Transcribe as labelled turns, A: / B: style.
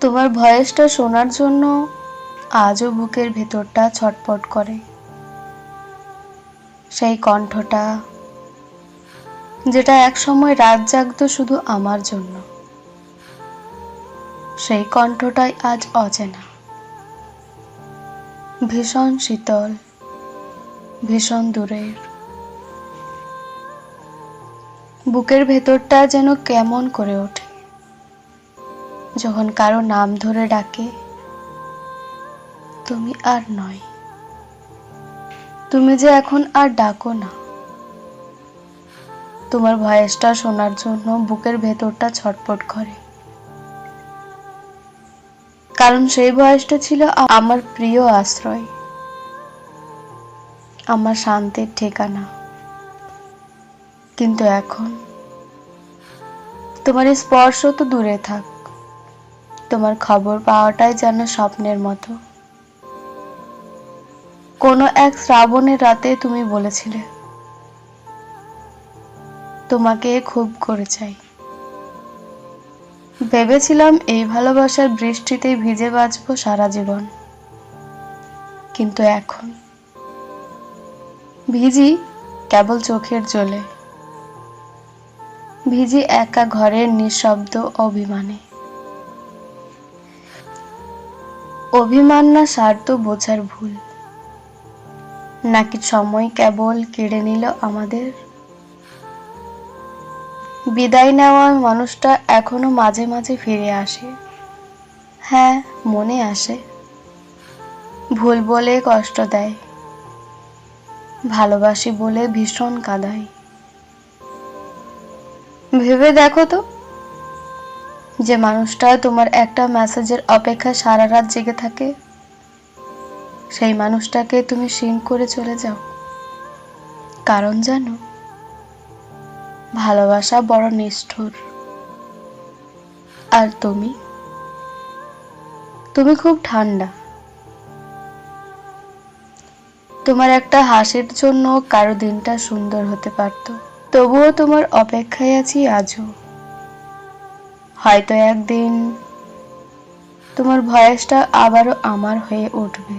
A: তোমার ভয়েসটা শোনার জন্য আজও বুকের ভেতরটা ছটপট করে। সেই কণ্ঠটা, যেটা একসময় রাত জাগত শুধু আমার জন্য। সেই কণ্ঠটাই আজ অচেনা। ভীষণ শীতল, ভীষণ দূরের। বুকের ভেতরটা যেন কেমন করে ওঠে। যখন কারও নাম ধরে ডাকে, তুমি আর নয়। তুমি যে এখন আর ডাকো না। তোমার ভয়েসটা শোনার জন্য বুকের ভেতরটা ছটপট করে। কারণ সেই ভয়েসটা ছিল আমার প্রিয় আশ্রয়, আমার শান্তির ঠিকানা। কিন্তু এখন তোমার স্পর্শ তো দূরে থাক। তোমার খবর পাওয়াটাই যেন স্বপ্নের মতো। কোনো এক শ্রাবণের রাতে তুমি বলেছিলে, তোমাকে খুব করে চাই। ভেবেছিলাম এই ভালোবাসার বৃষ্টিতেই ভিজে বাঁচবো সারা জীবন। কিন্তু এখন ভিজি কেবল চোখের জলে, ভিজি একা ঘরের নিঃশব্দ অভিমানে। অভিমান না স্বার্থ বোঝার ভুল? নাকি সময় কেবল কেড়ে নিল আমাদের? বিদায় নেওয়া মানুষটা এখনও মাঝে মাঝে ফিরে আসে। হ্যাঁ মনে আসে। ভুল বলে কষ্ট দেয়। ভালোবাসি বলে ভীষণ কাঁদায়। ভেবে দেখো তো। যে মানুষটা তোমার একটা মেসেজের অপেক্ষা সারা রাত জেগে থাকে, সেই মানুষটাকে তুমি সিং করে চলে যাও। কারণ জানো, ভালোবাসা বড় নিষ্ঠুর। আর তুমি? তুমি খুব ঠান্ডা। তোমার একটা হাসির জন্য কারও দিনটা সুন্দর হতে পারত। তবুও তোমার অপেক্ষায় আছি আজও। হয়তো একদিন তোমার ভয়েসটা আবারও আমার হয়ে উঠবে।